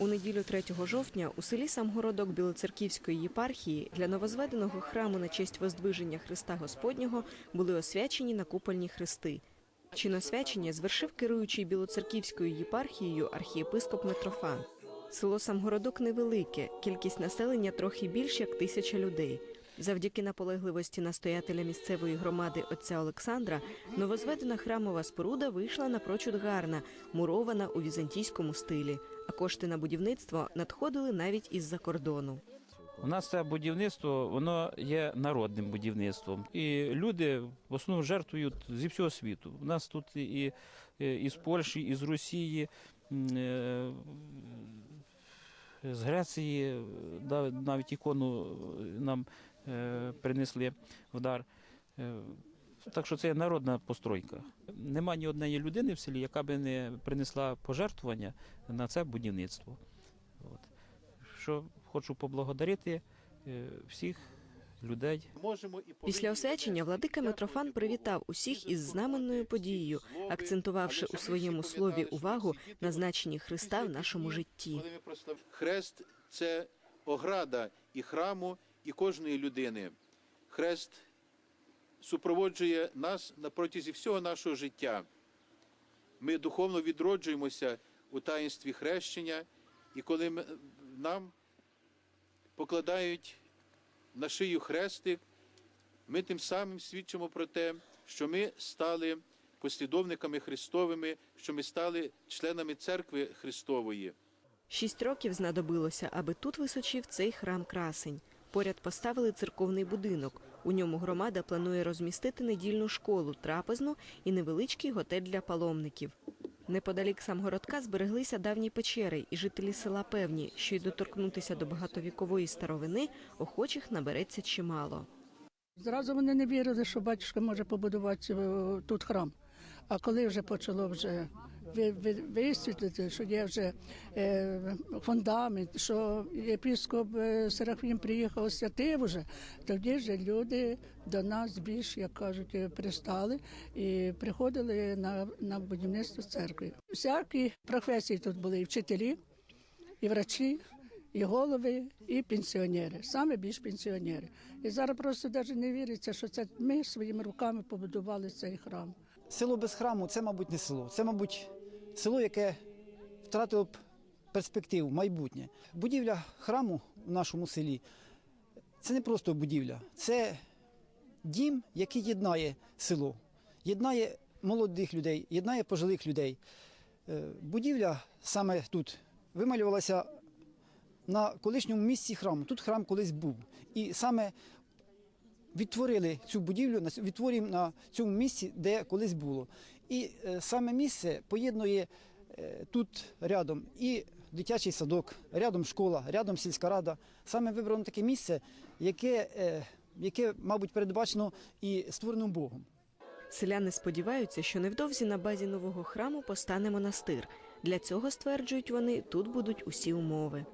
У неділю 3 жовтня у селі Самгородок Білоцерківської єпархії для новозведеного храму на честь воздвиження Христа Господнього були освячені накупольні хрести. Чиносвячення звершив керуючий Білоцерківською єпархією архієпископ Митрофан. Село Самгородок невелике, кількість населення трохи більш як тисяча людей. Завдяки наполегливості настоятеля місцевої громади отця Олександра новозведена храмова споруда вийшла напрочуд гарна, мурована у візантійському стилі. А кошти на будівництво надходили навіть із-за кордону. У нас це будівництво воно є народним будівництвом, і люди в основному жертвують зі всього світу. У нас тут і, з Польщі, і з Росії, е, з Греції навіть ікону нам принесли в дар. Е, Так що це є народна постройка. Нема ні однієї людини в селі, яка би не принесла пожертвування на це будівництво. От. Що хочу поблагодарити е, всіх людей. Після освячення владика Митрофан привітав усіх із знаменною подією, акцентувавши у своєму слові увагу на значенні Христа в нашому житті. Хрест це ограда і храму, і кожної людини. Хрест супроводжує нас на протязі всього нашого життя. Ми духовно відроджуємося у таїнстві хрещення, і коли нам покладають на шию хрестик, ми тим самим свідчимо про те, що ми стали послідовниками Христовими, що ми стали членами церкви Христової. Шість років знадобилося, аби тут височив цей храм красень. Поряд поставили церковний будинок. У ньому громада планує розмістити недільну школу, трапезну і невеличкий готель для паломників. Неподалік самгородка збереглися давні печери, і жителі села певні, що й доторкнутися до багатовікової старовини охочих набереться чимало. Зразу вони не вірили, що батюшка може побудувати е, тут храм. А коли вже почало вже висвітлити, що є вже е, фундамент, що єпископ е, Серафім приїхав освятив уже, тоді вже люди до нас більш, як кажуть, е, пристали і приходили на, на будівництво церкви. Всякі професії тут були, і вчителі, і врачі, і голови, і пенсіонери. Саме більш пенсіонери. І зараз просто навіть не віриться, що це ми своїми руками побудували цей храм. Село без храму це, мабуть, не село. Це, мабуть, село, яке втратило б перспективу, майбутнє. Будівля храму в нашому селі це не просто будівля, це дім, який єднає село, єднає молодих людей, єднає пожилих людей. Е, Будівля саме тут вималювалася на колишньому місці храму. Тут храм колись був. І саме відтворили цю будівлю, відтворюємо на цьому місці, де колись було. І е, саме місце поєднує е, тут рядом і дитячий садок, рядом школа, рядом сільська рада. Саме вибрано таке місце, яке, е, яке мабуть, передбачено і створено Богом. Селяни сподіваються, що невдовзі на базі нового храму постане монастир. Для цього стверджують вони, тут будуть усі умови.